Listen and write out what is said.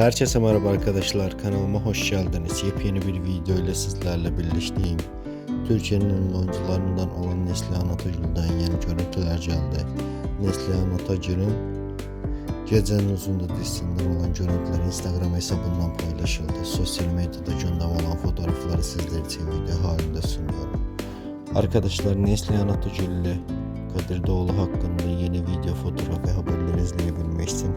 Herkese merhaba arkadaşlar kanalıma hoş geldiniz. Yepyeni bir video ile sizlerle birleştiğim Türkiye'nin ünlü oyuncularından olan Neslihan Atagül'den yeni görüntüler geldi. Neslihan Atagül'ün Gecenin Uzunda dizisinden olan görüntüler Instagram hesabından paylaşıldı. Sosyal medyada gündem olan fotoğrafları sizler için video halinde sunuyorum. Arkadaşlar Neslihan Atagül ile Kadir Doğulu hakkında yeni video, fotoğraf ve haberleri izleyebilmek için